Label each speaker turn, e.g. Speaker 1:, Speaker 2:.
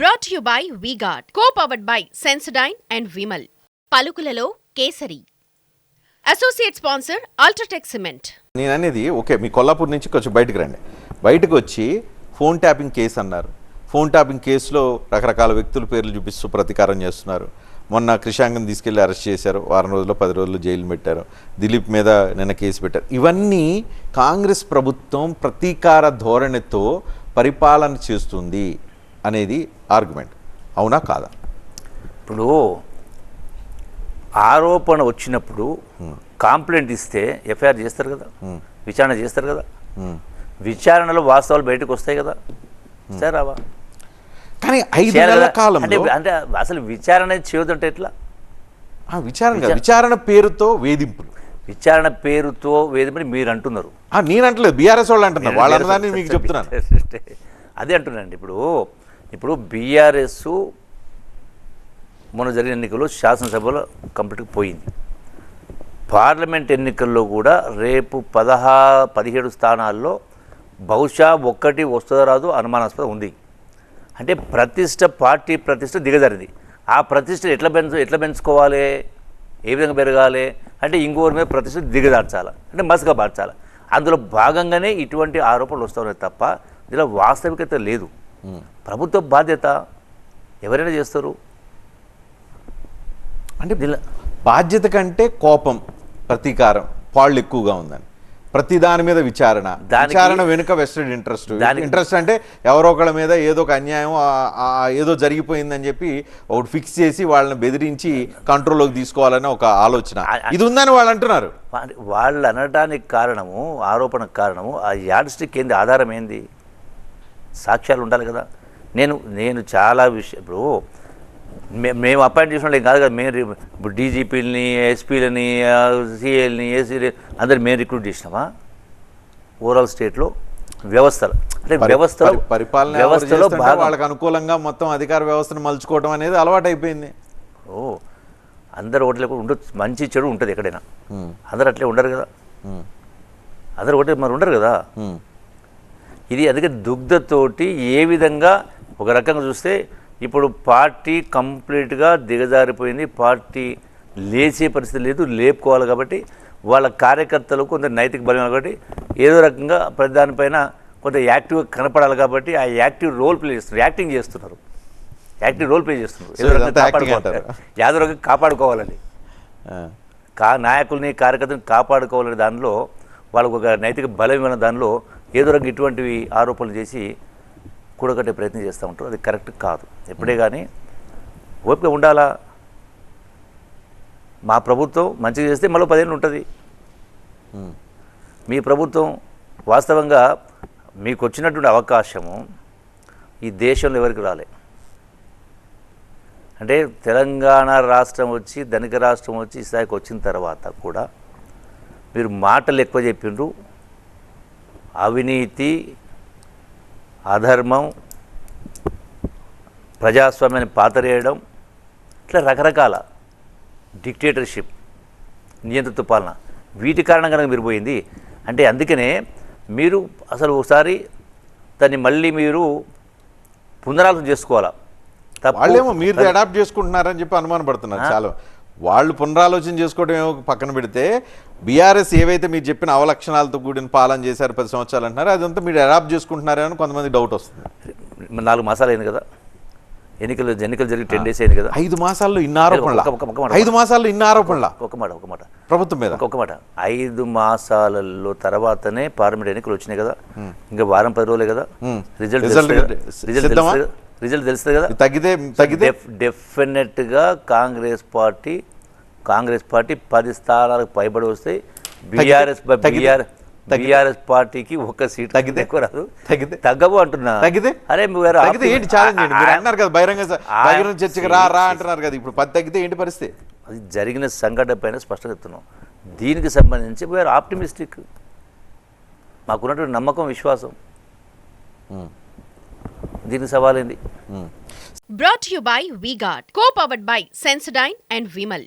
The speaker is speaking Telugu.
Speaker 1: Brought you by V-Guard co powered by Sensodyne and Vimal పలుకులలో Kesari. Associate sponsor UltraTech cement
Speaker 2: నేను అనేది ఓకే మీ కొల్లాపూర్ నుంచి కొంచెం బయటకు రండి. బయటకు వచ్చి ఫోన్ ట్యాపింగ్ కేసు అన్నారు. ఫోన్ ట్యాపింగ్ కేసులో రకరకాల వ్యక్తుల పేర్లు చూపిస్తూ ప్రతీకారం చేస్తున్నారు. మొన్న క్రిషాంగం తీసుకెళ్ళి అరెస్ట్ చేశారు. వారం రోజుల్లో పది రోజులు జైలు పెట్టారు. దిలీప్ మీద నిన్న కేసు పెట్టారు. ఇవన్నీ కాంగ్రెస్ ప్రభుత్వం ప్రతీకార ధోరణితో పరిపాలన చేస్తుంది. అనేది ఆర్గ్యుమెంట్. అవునా కాదా?
Speaker 3: ఇప్పుడు ఆరోపణ వచ్చినప్పుడు కాంప్లైంట్ ఇస్తే ఎఫ్ఐఆర్ చేస్తారు కదా. విచారణ చేస్తారు కదా. విచారణలో వాస్తవాలు బయటకు వస్తాయి కదా. సరే రావా.
Speaker 2: కానీ ఐదు నెలల
Speaker 3: కదా? అంటే అసలు విచారణ చేయొద్దంటే ఎట్లా?
Speaker 2: ఆ, విచారణ. విచారణ పేరుతో వేధింపులు.
Speaker 3: విచారణ పేరుతో వేదమని మీరు అంటున్నారు.
Speaker 2: నేను అంటలేదు బీఆర్ఎస్ వాళ్ళు అంటున్నారు. వాళ్ళ మీకు చెప్తున్నాను.
Speaker 3: అదే అంటున్నానండి. ఇప్పుడు ఇప్పుడు బీఆర్ఎస్ మొన్న జరిగిన ఎన్నికల్లో శాసనసభలో కంప్లీట్గా పోయింది. పార్లమెంట్ ఎన్నికల్లో కూడా రేపు పదహా పదిహేడు స్థానాల్లో బహుశా ఒక్కటి వస్తుందో రాదు అనుమానాస్పదం ఉంది. అంటే ప్రతిష్ట పార్టీ ప్రతిష్ట దిగజారింది. ఆ ప్రతిష్ట ఎట్లా పెంచు ఎట్లా పెంచుకోవాలి? ఏ విధంగా పెరగాలి? అంటే ఇంకోరి మీద ప్రతిష్ట దిగజార్చాలి? అంటే మసగా మార్చాలి అందులో భాగంగానే ఇటువంటి ఆరోపణలు వస్తున్నాయి తప్ప ఇందులో వాస్తవికత లేదు. ప్రభుత్వ బాధ్యత ఎవరైనా చేస్తారు?
Speaker 2: అంటే బాధ్యత కంటే కోపం ప్రతీకారం పాళ్ళు ఎక్కువగా ఉందని. ప్రతి దాని మీద విచారణ. విచారణ వెనుక వెస్టెడ్ ఇంట్రెస్ట్ ఇంట్రెస్ట్ అంటే ఎవరో ఒకళ్ళ మీద ఏదో ఒక అన్యాయం ఏదో జరిగిపోయిందని చెప్పి ఒకటి ఫిక్స్ చేసి వాళ్ళని బెదిరించి కంట్రోల్లోకి తీసుకోవాలని ఒక ఆలోచన. ఇది ఉందని వాళ్ళు అంటున్నారు.
Speaker 3: వాళ్ళు అనడానికి కారణము ఆరోపణకు కారణము ఆ యాడ్ స్టిక్ ఏంది ఆధారం ఏంది? సాక్ష్యాలు ఉండాలి కదా. నేను నేను చాలా విషయం ఇప్పుడు మే- మేము అపాయింట్ చేసిన వాళ్ళం కాదు కదా. మేము ఇప్పుడు డీజీపీలని ఎస్పీలని సిఏల్ని ఏసీని అందరు మేము రిక్రూట్ చేసినామా? ఓవరాల్ స్టేట్లో వ్యవస్థలు. అంటే వ్యవస్థలో
Speaker 2: పరి- పరిపాలన
Speaker 3: వ్యవస్థలో
Speaker 2: వాళ్ళకి అనుకూలంగా మొత్తం అధికార వ్యవస్థను మలుచుకోవడం అనేది అలవాటు అయిపోయింది.
Speaker 3: ఓ అందరు ఒకటి లేకుండా ఉండొచ్చు. మంచి చెడు ఉంటుంది ఎక్కడైనా. అందరు అట్లే ఉండరు కదా. అందరు ఒకటి మరి ఉండరు కదా. ఇది అందుకే దుగ్ధతోటి ఏ విధంగా ఒక రకంగా చూస్తే ఇప్పుడు పార్టీ కంప్లీట్గా దిగజారిపోయింది పార్టీ లేచే పరిస్థితి లేదు లేపుకోవాలి కాబట్టి వాళ్ళ కార్యకర్తలకు కొంత నైతిక బలం కాబట్టి ఏదో రకంగా ప్రతి దానిపైన కొంత యాక్టివ్గా కనపడాలి కాబట్టి ఆ యాక్టివ్ రోల్ ప్లే చేస్తున్నారు యాక్టింగ్ చేస్తున్నారు యాక్టివ్ రోల్ ప్లే చేస్తున్నారు ఏదో రకంగా కాపాడుకోవాలి. యాదో రకంగా కాపాడుకోవాలని. కా నాయకుల్ని కార్యకర్తలను కాపాడుకోవాలనే దానిలో వాళ్ళకు ఒక నైతిక బలం ఇవ్వని దానిలో ఏదో రంగు ఇటువంటివి ఆరోపణలు చేసి కూడగట్టే ప్రయత్నం చేస్తూ ఉంటారు. అది కరెక్ట్ కాదు. ఎప్పుడే కానీ ఓపిక ఉండాలా? మా ప్రభుత్వం మంచిగా చేస్తే మళ్ళీ పదేళ్ళు ఉంటుంది. మీ ప్రభుత్వం వాస్తవంగా మీకు వచ్చినటువంటి అవకాశము ఈ దేశంలో ఎవరికి రాలే. అంటే తెలంగాణ రాష్ట్రం వచ్చి ధనిక రాష్ట్రం వచ్చి ఈ స్థాయికి వచ్చిన తర్వాత కూడా మీరు మాటలు ఎక్కువ చెప్పిండ్రు అవినీతి అధర్మం ప్రజాస్వామ్యాన్ని పాతరేయడం ఇట్లా రకరకాల డిక్టేటర్షిప్ నియంతృత్వ పాలన. వీటి కారణంగా కనుక మీరు పోయింది అంటే అందుకనే మీరు అసలు ఒకసారి దాన్ని మళ్ళీ మీరు పునరాలోచన చేసుకోవాలా.
Speaker 2: వాళ్ళేమో మీరు అడాప్ట్ చేసుకుంటున్నారని చెప్పి అనుమాన పడుతున్నారు చాలా. వాళ్ళు పునరాలోచన చేసుకోవడం ఏమో పక్కన పెడితే బీఆర్ఎస్ ఏవైతే మీరు చెప్పిన అవలక్షణాలతో కూడిన పాలన చేశారు పది సంవత్సరాలు అంటున్నారు అదంతా మీరు అడాప్ట్ చేసుకుంటున్నారని కొంతమంది డౌట్ వస్తుంది.
Speaker 3: నాలుగు మాసాలు అయింది కదా. ఎన్నికలు ఎన్నికలు జరిగి టెన్ డేస్ అయింది కదా.
Speaker 2: ఐదు మాసాల్లో ఇన్ని ఆరోపణల. ఐదు మాసాల్లో ఇన్ని ఆరోపణల?
Speaker 3: ఒక మాట ఒక మాట.
Speaker 2: ప్రభుత్వం మీద?
Speaker 3: ఒక మాట. ఐదు మాసాలలో తర్వాతనే పార్లమెంట్ ఎన్నికలు వచ్చినాయి కదా. ఇంకా వారం పది రోజులే కదా. రిజల్ట్? రిజల్ట్? రిజల్ట్ తెలుస్తుంది కదా.
Speaker 2: తగ్గితే తగ్గితే?
Speaker 3: డెఫ్ డెఫినెట్గా కాంగ్రెస్ పార్టీ కాంగ్రెస్ పార్టీ పది స్థానాలకు పైబడి వస్తాయి బీఆర్ఎస్? బీఆర్? బీఆర్ఎస్ పార్టీకి ఒక్క సీట్
Speaker 2: తగ్గితే?
Speaker 3: ఎక్కువ రాదు.
Speaker 2: తగ్గితే?
Speaker 3: తగ్గవు అంటున్నా.
Speaker 2: తగ్గితే
Speaker 3: అరే మీరు
Speaker 2: తగ్గితే ఏంటి ఛాలెంజ్ చేయండి మీరు అన్నారు కదా బహిరంగ బహిరంగ చర్చకి రా రా అంటున్నారు కదా ఇప్పుడు. పది తగ్గితే ఏంటి పరిస్థితి?
Speaker 3: అది జరిగిన సంఘటన పైన స్పష్టంగా చెప్తున్నాం. దీనికి సంబంధించి వీఆర్ ఆప్టిమిస్టిక్. మాకున్నటువంటి నమ్మకం విశ్వాసం. దీనికి సవాలేంది
Speaker 1: brought you by V-Guard co powered by Sensodyne and Vimal